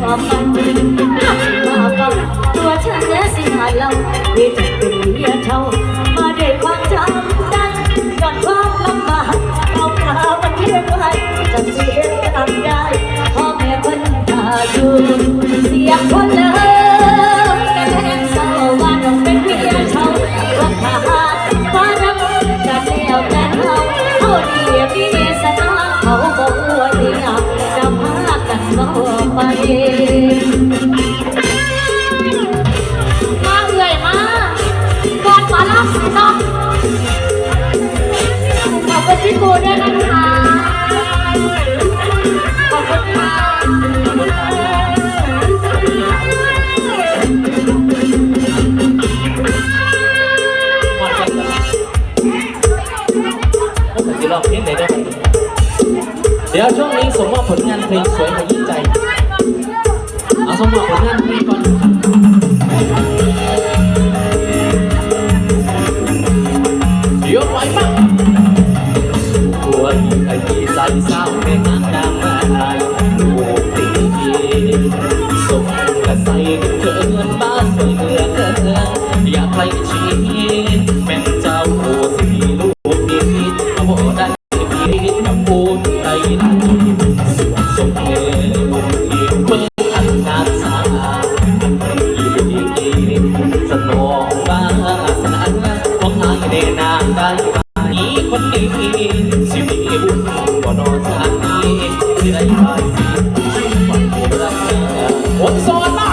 ควมันมาฟังตัวฉันและสิหาเราเวทเป็นเมียเท่ามาได้ความจำได้ก่อนความลำบากเอาพาวันเทียนไว้จำเสียงจำได้พ่อแม่คนตาดูเสียคนเลิกกระแทกเศร้าว่น้องเป็นเมียเท่รักทหารฟ้ารักจะเสียวแต่เขาเขาดีมีสนาเขาบว่ดีงาจะพากันเข้ไป สิลองเพลงไหนได้เดี๋ยวช่วงนี้สมมอบผลงานเพลงสวยขยี้ใจ เอาสมมอบผลงานเพลงก่อนเดี๋ยวไปบ้างตัวอีไอพีใส่เศร้าแม่งานดัง บ้างนั้นของนายเดนางได้นี้คนนี้สิมีบุญบ่นอนชาตินี้ที่ได้ไปสิช่วยฝันรักคนสอนมา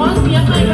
หา